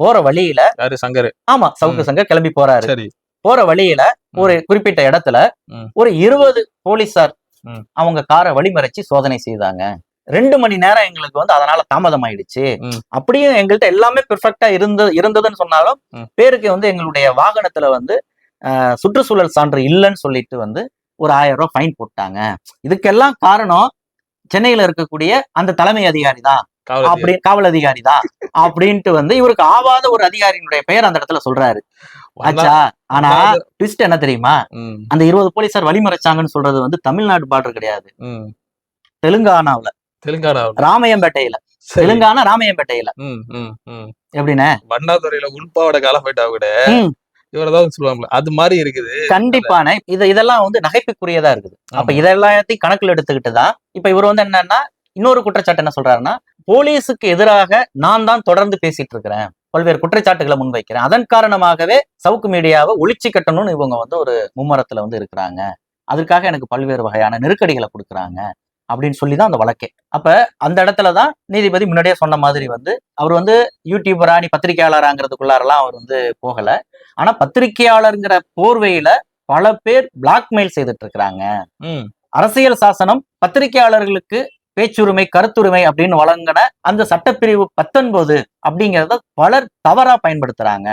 போற வழியில சங்கர். ஆமா சவுக்கு சங்கர் கிளம்பி போறாரு. போற வழியில ஒரு குறிப்பிட்ட இடத்துல. ஒரு இருபது போலீசார். அவங்க காரை வழிமறைச்சு சோதனை செய்தாங்க. ரெண்டு மணி நேரம் எங்களுக்கு வந்து அதனால தாமதம் ஆயிடுச்சு. அப்படியும் எங்கள்கிட்ட எல்லாமே பெர்ஃபெக்டா இருந்த இருந்ததுன்னு சொன்னாலும். பேருக்கு வந்து எங்களுடைய வாகனத்துல வந்து சுற்றுச்சூழல் சான்று இல்லைன்னு சொல்லிட்டு வந்து ஒரு ஆயிரம் ரூபாய் ஃபைன் போட்டாங்க. இதுக்கெல்லாம் காரணம் சென்னையில இருக்கக்கூடிய அந்த தலைமை அதிகாரி தான். காவல் அப்படி காவல் அதிகாரி தான். அப்படின்ட்டு வந்து இவருக்கு ஆவாத ஒரு அதிகாரியினுடைய பெயர் அந்த இடத்துல சொல்றாரு. ஆச்சா ஆனா ட்விஸ்ட் என்ன தெரியுமா? அந்த இருபது போலீசார் வழிமறைச்சாங்கன்னு சொல்றது வந்து தமிழ்நாடு பார்டர் கிடையாது. தெலுங்கானாவுல. தெலுங்கானா ராமையம்பேட்டையில. தெலுங்கானா ராமையம்பேட்டையில. எப்படின்னு? வண்ணாதுறையில உள்பாவோட காலம் போயிட்டா கூட இவரதான் சொல்லுவாங்களே அது மாதிரி இருக்குது. கண்டிப்பான இது இதெல்லாம் வந்து நகைப்புக்குரியதா இருக்குது. அப்ப. இதெல்லாத்தையும் கணக்குல எடுத்துக்கிட்டு தான் இப்ப இவர் வந்து என்னன்னா இன்னொரு குற்றச்சாட்டு என்ன சொல்றாருன்னா போலீஸுக்கு எதிராக நான் தான் தொடர்ந்து பேசிட்டு இருக்கிறேன். பல்வேறு குற்றச்சாட்டுகளை முன்வைக்கிறேன். அதன் காரணமாகவே சவுக்கு மீடியாவை ஒழிச்சு கட்டணும்னு இவங்க வந்து ஒரு மும்மரத்துல வந்து இருக்கிறாங்க. அதற்காக எனக்கு பல்வேறு வகையான நெருக்கடிகளை கொடுக்குறாங்க. அப்படின்னு சொல்லி தான் அந்த வழக்கே. அப்ப அந்த இடத்துல தான் நீதிபதி முன்னாடியே சொன்ன மாதிரி வந்து அவர் வந்து யூடியூபரா நீ பத்திரிகையாளராங்கிறதுக்குள்ளாரெல்லாம் அவர் வந்து போகல. ஆனா பத்திரிகையாளருங்கிற போர்வையில பல பேர் பிளாக்மெயில் செய்துட்டு இருக்கிறாங்க அரசியல் சாசனம் பத்திரிகையாளர்களுக்கு பேச்சுரிமை கருத்துரிமை அப்படின்னு வழங்கின அந்த சட்டப்பிரிவு பத்தொன்பது அப்படிங்கறத பலர் தவறா பயன்படுத்துறாங்க.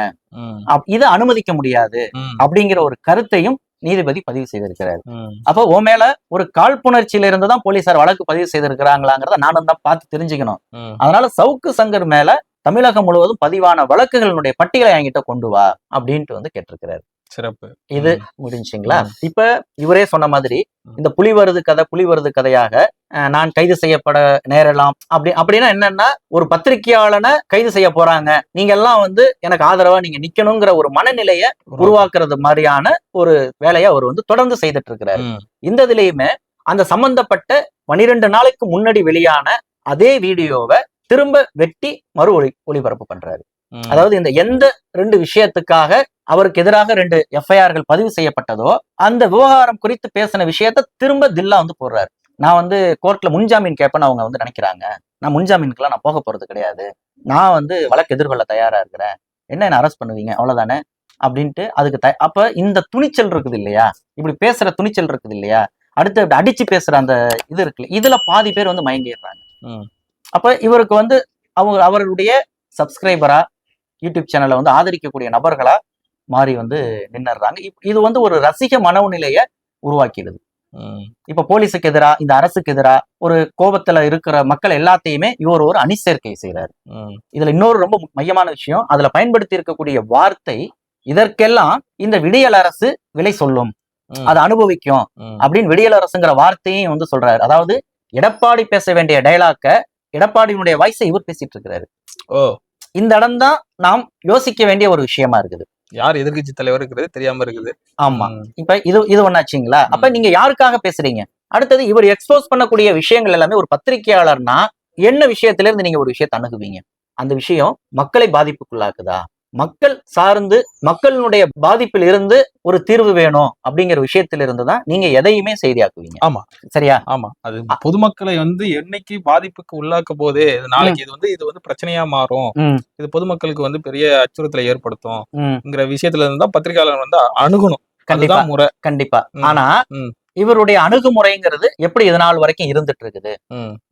இதை அனுமதிக்க முடியாது அப்படிங்கிற ஒரு கருத்தையும் நீதிபதி பதிவு செய்திருக்கிறார். அப்போ உன் மேல ஒரு காழ்ப்புணர்ச்சியில இருந்து தான் போலீசார் வழக்கு பதிவு செய்திருக்கிறாங்களாங்கிறத நானும் தான் பார்த்து தெரிஞ்சுக்கணும். அதனால சவுக்கு சங்கர் மேல தமிழகம் முழுவதும் பதிவான வழக்குகளினுடைய பட்டியலை என்கிட்ட கொண்டு வா அப்படின்ட்டு வந்து கேட்டிருக்கிறாரு. சிறப்பு. இது. முடிஞ்சுங்களா? இப்ப இவரே சொன்ன மாதிரி இந்த புலி வருது கதை புலி வருது கதையாக நான் கைது செய்யப்பட நேரலாம். அப்படி அப்படின்னா என்னன்னா ஒரு பத்திரிகையாளனை கைது செய்ய போறாங்க. நீங்க எல்லாம் வந்து எனக்கு ஆதரவா நீங்க நிக்கணுங்கிற ஒரு மனநிலையை உருவாக்குறது மாதிரியான ஒரு வேலையை அவர் வந்து தொடர்ந்து செய்துட்டு இருக்கிறாரு இந்த இதுலயுமே அந்த சம்பந்தப்பட்ட பனிரெண்டு நாளைக்கு முன்னாடி வெளியான அதே வீடியோவை திரும்ப வெட்டி மறு ஒளி ஒளிபரப்பு பண்றாரு. அதாவது இந்த எந்த ரெண்டு விஷயத்துக்காக அவருக்கு எதிராக ரெண்டு எஃப்ஐஆர்கள் பதிவு செய்யப்பட்டதோ அந்த விவகாரம் குறித்து பேசின விஷயத்த திரும்ப தில்லா வந்து போடுறாரு. நான் வந்து கோர்ட்ல முன்ஜாமீன் கேட்பேன்னு அவங்க வந்து நினைக்கிறாங்க. நான் முன்ஜாமீனுக்குலாம் நான் போக போறது கிடையாது. நான் வந்து வழக்கு எதிர்கொள்ள தயாரா இருக்கிறேன். என்ன என்ன அரெஸ்ட் பண்ணுவீங்க? அவ்வளவுதானே? அப்படின்ட்டு அதுக்கு த அப்ப இந்த துணிச்சல் இருக்குது இல்லையா? இப்படி பேசுற துணிச்சல் இருக்குது இல்லையா? அடுத்து இப்படி அடிச்சு பேசுற அந்த இது இருக்குல்ல இதுல பாதி பேர் வந்து மயங்கிடுறாங்க. ம். அப்ப இவருக்கு வந்து அவங்க அவருடைய சப்ஸ்கிரைபரா யூடியூப் சேனலை வந்து ஆதரிக்கக்கூடிய நபர்களா மாறி வந்து நின்னுறாங்க இப்- இது வந்து ஒரு ரசிக மனோநிலையை உருவாக்கிடுது. இப்ப போலீஸுக்கு எதிரா இந்த அரசுக்கு எதிரா ஒரு கோபத்துல இருக்கிற மக்கள் எல்லாத்தையுமே இவர் ஒரு அணிசேர்க்கை செய்றாரு. ம். இதுல இன்னொரு ரொம்ப மையமான விஷயம் அதுல பயன்படுத்தி இருக்கக்கூடிய வார்த்தை இதற்கெல்லாம் இந்த விடியல் அரசு விலை சொல்லும். அதை அனுபவிக்கும். அப்படின்னு விடியல் அரசுங்கிற வார்த்தையும் வந்து சொல்றாரு. அதாவது எடப்பாடி பேச வேண்டிய டைலாக்க எடப்பாடியினுடைய வாய்ஸை இவர் பேசிட்டு இருக்கிறாரு. ஓ. இந்த இடம் தான் நாம் யோசிக்க வேண்டிய ஒரு விஷயமா இருக்குது. யார் எதிர்க்கட்சி தலைவர் இருக்கிறது தெரியாம இருக்குது. ஆமா. இப்ப இது இது ஒண்ணாச்சுங்களா? அப்ப. நீங்க யாருக்காக பேசுறீங்க? அடுத்தது இவர் எக்ஸ்போஸ் பண்ணக்கூடிய விஷயங்கள் எல்லாமே ஒரு பத்திரிகையாளர்னா என்ன விஷயத்துல இருந்து நீங்க ஒரு விஷயத்தை அணுகுவீங்க? அந்த விஷயம் மக்களை பாதிப்புக்குள்ளாக்குதா? மக்கள் சார்ந்து மக்களினுடைய பாதிப்பில் இருந்து ஒரு தீர்வு வேணும் அப்படிங்கிற விஷயத்துல இருந்து தான் நீங்க எதையுமே செய்தியாக்குவீங்க ஆமா. சரியா ஆமா அது பொதுமக்களை வந்து என்னைக்கு பாதிப்புக்கு உள்ளாக்க போதே நாளைக்கு இது வந்து இது வந்து பிரச்சனையா மாறும். இது பொதுமக்களுக்கு வந்து பெரிய அச்சுறுத்தலை. ஏற்படுத்தும்ங்கிற விஷயத்துல இருந்து தான் பத்திரிகையாளர் வந்து அணுகணும் கண்டிப்பா முறை கண்டிப்பா. ஆனா. இவருடைய அணுகுமுறைங்கிறது எப்படி இது நாள் வரைக்கும் இருந்துட்டு இருக்குது.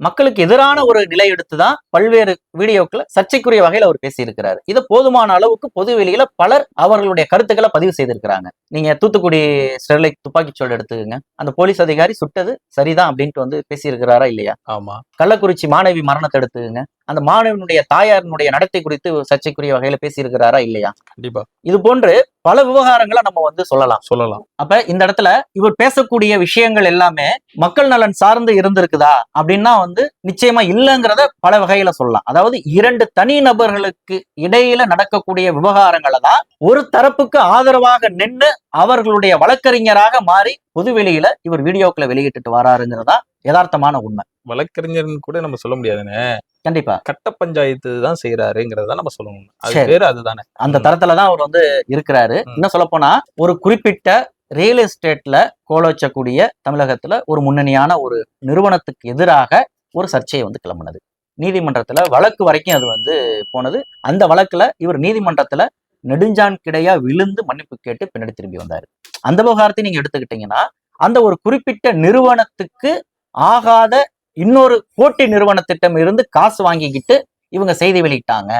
மக்களுக்கு எதிரான ஒரு நிலை எடுத்துதான் பல்வேறு வீடியோக்களை சர்ச்சைக்குரிய வகையில் அவர் பேசியிருக்கிறாரு. இதை போதுமான அளவுக்கு பொது வெளியில பலர் அவர்களுடைய கருத்துக்களை பதிவு செய்திருக்கிறாங்க. நீங்க தூத்துக்குடி ஸ்டெர்லைட் துப்பாக்கிச்சூடு எடுத்துக்கங்க. அந்த போலீஸ் அதிகாரி சுட்டது சரிதான் அப்படின்ட்டு வந்து பேசியிருக்கிறாரா இல்லையா? ஆமா. கள்ளக்குறிச்சி மாணவி மரணத்தை எடுத்துக்கங்க. அந்த மாணவனுடைய தாயாரினுடைய நடத்தை குறித்து சர்ச்சைக்குரிய வகையில பேசியிருக்கிறாரா இல்லையா? கண்டிப்பா. இது போன்று பல விவகாரங்களை நம்ம வந்து சொல்லலாம். சொல்லலாம். அப்ப இந்த இடத்துல இவர் பேசக்கூடிய விஷயங்கள் எல்லாமே மக்கள் நலன் சார்ந்து இருந்திருக்குதா அப்படின்னா வந்து நிச்சயமா இல்லைங்கிறத பல வகையில சொல்லலாம். அதாவது இரண்டு தனி நபர்களுக்கு இடையில நடக்கக்கூடிய விவகாரங்களை தான் ஒரு தரப்புக்கு ஆதரவாக நின்று அவர்களுடைய வழக்கறிஞராக மாறி பொதுவெளியில இவர் வீடியோக்களை வெளியிட்டுட்டு வராருங்கிறதா யதார்த்தமான உண்மை. வழக்கறிஞர்னு கூட நம்ம சொல்ல முடியாதுன்னு கண்டிப்பா. கட்ட பஞ்சாயத்து தான் செய்யறாருங்கிறத நம்ம சொல்லணும். அது சரி. பேரு அதுதானே அந்த. தரத்துல தான் அவர் வந்து இருக்கிறாரு. இன்னும் சொல்ல போனா ஒரு குறிப்பிட்ட ரியல் எஸ்டேட்ல கோலோச்சக்கூடிய தமிழகத்துல ஒரு முன்னணியான ஒரு நிறுவனத்துக்கு எதிராக ஒரு சர்ச்சையை வந்து கிளம்புனது. நீதிமன்றத்துல வழக்கு வரைக்கும் அது வந்து போனது. அந்த வழக்குல இவர் நீதிமன்றத்துல நெடுஞ்சான் கிடையா விழுந்து மன்னிப்பு கேட்டு பின்னாடி திரும்பி வந்தாரு. அந்த விவகாரத்தை நீங்க எடுத்துக்கிட்டீங்கன்னா அந்த ஒரு குறிப்பிட்ட நிறுவனத்துக்கு ஆகாத இன்னொரு போட்டி நிறுவனத்திட்டம் இருந்து காசு வாங்கிக்கிட்டு இவங்க செய்தி வெளியிட்டாங்க.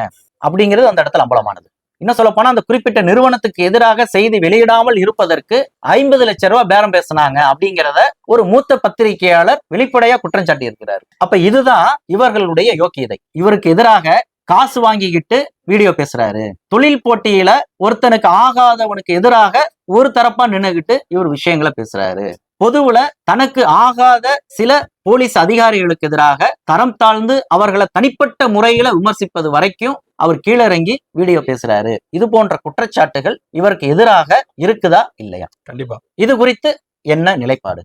அப்படிங்கிறது அந்த இடத்துல அம்பலமானது. இன்னும் சொல்ல போனா அந்த குறிப்பிட்ட நிறுவனத்துக்கு எதிராக செய்தி வெளியிடாமல் இருப்பதற்கு ஐம்பது லட்சம் ரூபாய் பேரம் பேசினாங்க அப்படிங்கிறத ஒரு மூத்த பத்திரிகையாளர் வெளிப்படையா குற்றம் சாட்டி இருக்கிறார் அப்ப இதுதான் இவர்களுடைய யோக்கியதை. இவருக்கு எதிராக காசு வாங்கிக்கிட்டு வீடியோ பேசுறாரு. தொழில் போட்டியில ஒருத்தனுக்கு ஆகாதவனுக்கு எதிராக ஒரு தரப்பா நின்னுகிட்டு இவர் விஷயங்களை பேசுறாரு. பொதுவுல தனக்கு ஆகாத சில போலீஸ் அதிகாரிகளுக்கு எதிராக தரம் தாழ்ந்து அவர்களை தனிப்பட்ட முறையில விமர்சிப்பது வரைக்கும் அவர் கீழிறங்கி வீடியோ பேசுறாரு. இது போன்ற குற்றச்சாட்டுகள் இவருக்கு எதிராக இருக்குதா இல்லையா? கண்டிப்பா. இது குறித்து என்ன நிலைப்பாடு.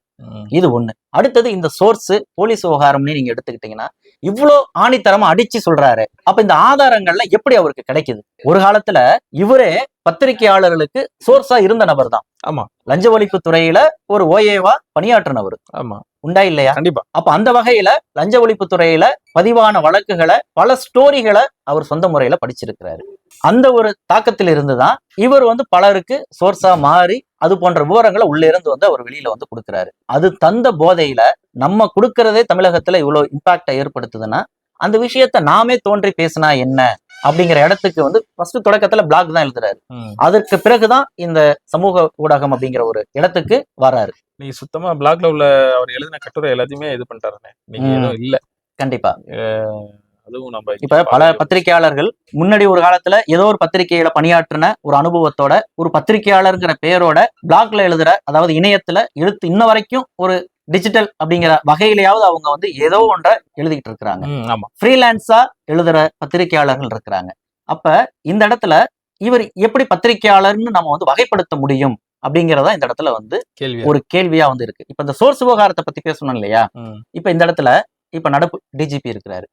இது ஒண்ணு. அடுத்தது இந்த சோர்ஸ் போலீஸ் விவகாரம்னு நீங்க எடுத்துக்கிட்டீங்கன்னா இவ்வளோ ஆணித்தரமா அடிச்சு சொல்றாரு. அப்ப இந்த ஆதாரங்கள்ல எப்படி அவருக்கு கிடைக்குது? ஒரு காலத்துல இவரே பத்திரிகையாளர்களுக்கு சோர்ஸா இருந்த நபர் தான். ஆமா. லஞ்ச ஒழிப்பு துறையில ஒரு ஓஏவா பணியாற்றினவர். ஆமா. உண்டா இல்லையா? கண்டிப்பா. அப்ப அந்த வகையில லஞ்ச ஒழிப்பு துறையில பதிவான வழக்குகளை பல ஸ்டோரிகளை அவர் சொந்த முறையில படிச்சிருக்கிறாரு. அந்த ஒரு தாக்கத்தில் இருந்துதான் இவர் வந்து பலருக்கு சோர்ஸா மாறி அது போன்ற விவரங்களை உள்ள இருந்து வந்து அவர் வெளியில வந்து கொடுக்கிறாரு. அது தந்த போதையில நம்ம கொடுக்கறதே தமிழகத்துல இவ்வளவு இம்பாக்டை ஏற்படுத்துதுன்னா அந்த விஷயத்த நாமே தோன்றி பேசினா என்ன அப்படிங்கிற இடத்துக்கு வந்து ஃபர்ஸ்ட் தொடக்கத்துல பிளாக் தான் எழுதுறாரு. அதற்கு பிறகுதான் இந்த சமூக ஊடகம் அப்படிங்கிற ஒரு இடத்துக்கு வராரு. நீங்க சுத்தமா பிளாக்ல உள்ள அவர் எழுதின கட்டுரை எல்லாத்தையுமே இது பண்ணிட்டாருண்ணே நீங்க. எதுவும் இல்ல. கண்டிப்பா. அதுவும் நம்ம இப்ப பல பத்திரிகையாளர்கள் முன்னாடி ஒரு காலத்துல ஏதோ ஒரு பத்திரிகையில பணியாற்றின ஒரு அனுபவத்தோட ஒரு பத்திரிகையாளர்ங்கிற பெயரோட பிளாக்ல எழுதுற அதாவது இணையத்துல எழுத்து இன்ன வரைக்கும் ஒரு டிஜிட்டல் அப்படிங்கிற வகையிலயாவது அவங்க வந்து ஏதோ ஒன்றை எழுதிக்கிட்டு இருக்கிறாங்க. ஆமா. ஃப்ரீலான்ஸா எழுதுற பத்திரிகையாளர்கள் இருக்கிறாங்க. அப்ப இந்த இடத்துல இவர் எப்படி பத்திரிகையாளர்னு நம்ம வந்து வகைப்படுத்த முடியும் அப்படிங்கறதா இந்த இடத்துல வந்து கேள்வி. ஒரு கேள்வியா வந்து இருக்கு. இப்ப இந்த சோர்ஸ் விவகாரத்தை பத்தி பேசணும் இல்லையா? இப்ப இந்த இடத்துல இப்ப நடப்பு டிஜிபி இருக்கிறாரு.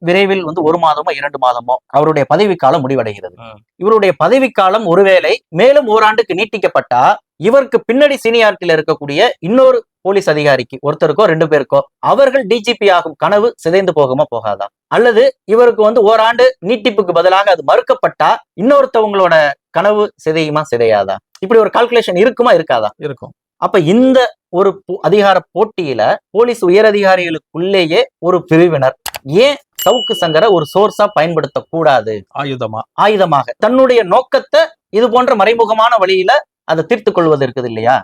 விரைவில் வந்து ஒரு மாதமோ இரண்டு மாதமோ அவருடைய பதவிக்காலம் முடிவடைகிறது. இவருடைய பதவிக்காலம் ஒருவேளை மேலும் ஓராண்டுக்கு நீட்டிக்கப்பட்டா இவருக்கு பின்னாடி சீனியாரிட்டியில இருக்கக்கூடிய இன்னொரு போலீஸ் அதிகாரிக்கு ஒருத்தருக்கோ ரெண்டு பேருக்கோ அவர்கள் டிஜிபி ஆகும் கனவு சிதைந்து போகுமா போகாதா? அல்லது இவருக்கு வந்து ஓராண்டு நீட்டிப்புக்கு பதிலாக அது மறுக்கப்பட்டா இன்னொருத்தவங்களோட கனவு சிதையுமா சிதையாதா? இப்படி ஒரு கால்குலேஷன் இருக்குமா இருக்காதா? இருக்கும். அப்ப இந்த ஒரு அதிகார போட்டியில போலீஸ் உயரதிகாரிகளுக்குள்ளேயே ஒரு பிரிவினர் ஏன் சவுக்கு சங்கரை ஒரு சோர்ஸா பயன்படுத்த கூடாது ஆயுதமா? ஆயுதமாக. தன்னுடைய நோக்கத்தை இது போன்ற மறைமுகமான வழியில அதை தீர்த்து கொள்வது இருக்குது இல்லையா.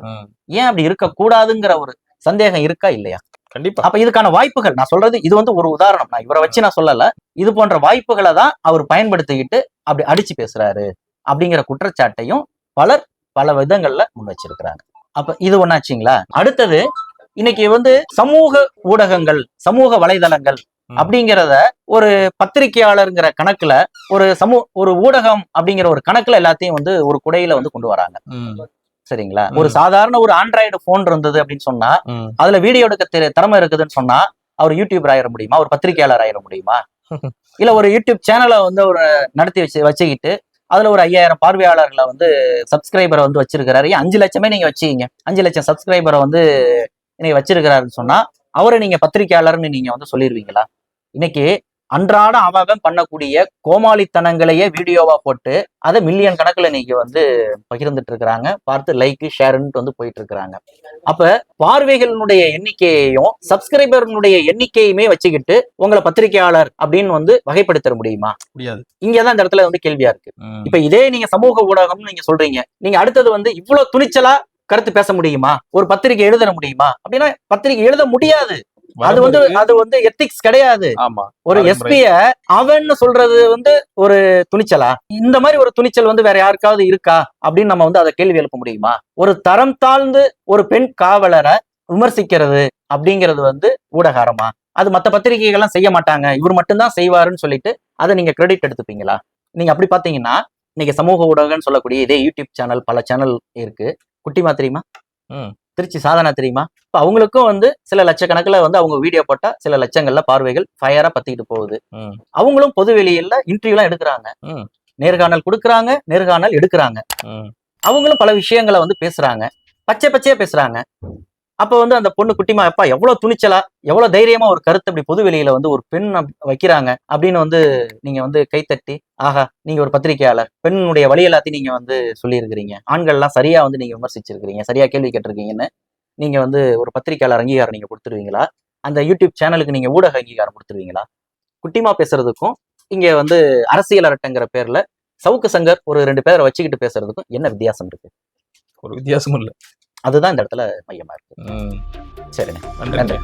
ஏன் அப்படி இருக்கக்கூடாதுங்கிற ஒரு சந்தேகம் இருக்கா இல்லையா? கண்டிப்பா. அப்ப இதுக்கான வாய்ப்புகள் நான் சொல்றது இது வந்து ஒரு உதாரணம். நான் இவரை வச்சு நான் சொல்லல. இது போன்ற வாய்ப்புகளை தான் அவர் பயன்படுத்திக்கிட்டு அப்படி அடிச்சு பேசுறாரு அப்படிங்கிற குற்றச்சாட்டையும் பலர் பல விதங்கள்ல முன் வச்சிருக்கிறாங்க. அப்ப இது ஒண்ணாச்சுங்களா? அடுத்தது இன்னைக்கு வந்து சமூக ஊடகங்கள் சமூக வலைதளங்கள். அப்படிங்கிறத ஒரு பத்திரிகையாளருங்கிற கணக்குல ஒரு சமூ ஒரு ஊடகம் அப்படிங்கிற ஒரு கணக்குல எல்லாத்தையும் வந்து ஒரு குடையில வந்து கொண்டு வராங்க. சரிங்களா. ஒரு சாதாரண ஒரு ஆண்ட்ராய்டு போன் இருந்தது அப்படின்னு சொன்னா. அதுல வீடியோ எடுக்க திறமை இருக்குதுன்னு சொன்னா அவர் யூடியூபர் ஆயிட முடியுமா? ஒரு பத்திரிகையாளர் ஆயிட முடியுமா? இல்ல ஒரு யூடியூப் சேனலை வந்து ஒரு நடத்தி வச்சு வச்சுக்கிட்டு அதுல ஒரு ஐயாயிரம் பார்வையாளர்களை வந்து சப்ஸ்கிரைபரை வந்து வச்சிருக்கிறாரு. அஞ்சு லட்சமே நீங்க வச்சுக்கீங்க. அஞ்சு லட்சம் சப்ஸ்கிரைபரை வந்து நீங்க வச்சிருக்கிறாருன்னு சொன்னா அவரை நீங்க பத்திரிகையாளர்னு நீங்க வந்து சொல்லிடுவீங்களா இன்னைக்கு அன்றாட அவன் பண்ணக்கூடிய கோமாளித்தனங்களையே வீடியோவா போட்டு அதை மில்லியன் கணக்குல நீங்க வந்து பகிர்ந்துட்டு இருக்கிறாங்க பார்த்து லைக் ஷேர்ன்ட்டு வந்து போயிட்டு இருக்கிறாங்க அப்ப பார்வைகளினுடைய எண்ணிக்கையையும் சப்ஸ்கிரைபர்னுடைய எண்ணிக்கையுமே வச்சுக்கிட்டு உங்களை பத்திரிகையாளர் அப்படின்னு வந்து வகைப்படுத்த முடியுமா? முடியாது. இங்கதான் இந்த இடத்துல வந்து கேள்வியா இருக்கு. இப்ப இதே நீங்க சமூக ஊடகம்னு நீங்க சொல்றீங்க. நீங்க அடுத்தது வந்து இவ்வளவு துணிச்சலா கருத்து பேச முடியுமா? ஒரு பத்திரிகை எழுத முடியுமா? அப்படின்னா பத்திரிகை எழுத முடியாது. அது வந்து அது வந்து எத்திக்ஸ் கிடையாது. ஒரு. எஸ்பிய அவன்னு சொல்றது வந்து ஒரு துணிச்சலா? இந்த மாதிரி ஒரு துணிச்சல் வந்து வேற யாருக்காவது இருக்கா? அப்படின்னு நம்ம வந்து அதை கேள்வி எழுப்ப முடியுமா? ஒரு தரம் தாழ்ந்து ஒரு பெண் காவலரை விமர்சிக்கிறது அப்படிங்கிறது வந்து ஊடகாரமா? அது மத்த பத்திரிகைகள்லாம் செய்ய மாட்டாங்க. இவர் மட்டும்தான் செய்வாருன்னு சொல்லிட்டு அதை நீங்க கிரெடிட் எடுத்துப்பீங்களா? நீங்க அப்படி பாத்தீங்கன்னா இன்னைக்கு சமூக ஊடகம்னு சொல்லக்கூடிய இதே யூடியூப் சேனல் பல சேனல் இருக்கு. குட்டிமா தெரியுமா. திருச்சி சாதனா தெரியுமா? இப்ப அவங்களுக்கும் வந்து சில லட்சக்கணக்கில் வந்து அவங்க வீடியோ போட்டா சில லட்சங்கள்ல பார்வைகள் ஃபயரா பத்திக்கிட்டு போகுது. அவங்களும் பொது வெளியில இன்டர்வியூலாம் எடுக்கிறாங்க. நேர்காணல் கொடுக்குறாங்க நேர்காணல் எடுக்கிறாங்க. அவங்களும் பல விஷயங்களை வந்து பேசுறாங்க. பச்சை பச்சையா பேசுறாங்க. அப்ப வந்து அந்த பொண்ணு குட்டிமா அப்பா எவ்வளவு துணிச்சலா எவ்வளவு தைரியமா ஒரு கருத்து அப்படி பொது வெளியில வந்து ஒரு பெண் வைக்கிறாங்க அப்படின்னு வந்து நீங்க வந்து கைத்தட்டி ஆஹா நீங்க ஒரு பத்திரிகையாளர் பெண்ணுடைய வழி எல்லாத்தையும் நீங்க வந்து சொல்லியிருக்கிறீங்க. ஆண்கள்லாம் சரியா வந்து நீங்க விமர்சிச்சிருக்கிறீங்க. சரியா கேள்வி கேட்டிருக்கீங்கன்னு நீங்க வந்து ஒரு பத்திரிகையாளர் அங்கீகாரம் நீங்க கொடுத்துருவீங்களா? அந்த யூடியூப் சேனலுக்கு நீங்க ஊடக அங்கீகாரம் கொடுத்துருவீங்களா? குட்டிமா பேசுறதுக்கும் இங்க வந்து அரசியல் அரட்டங்கிற பேர்ல சவுக்கு சங்கர் ஒரு ரெண்டு பேரை வச்சுக்கிட்டு பேசுறதுக்கும் என்ன வித்தியாசம் இருக்கு? ஒரு வித்தியாசமும் இல்ல. அதுதான் இந்த இடத்துல மையமா இருக்கு. ம், சரிண்ணே. நன்றி. நன்றி.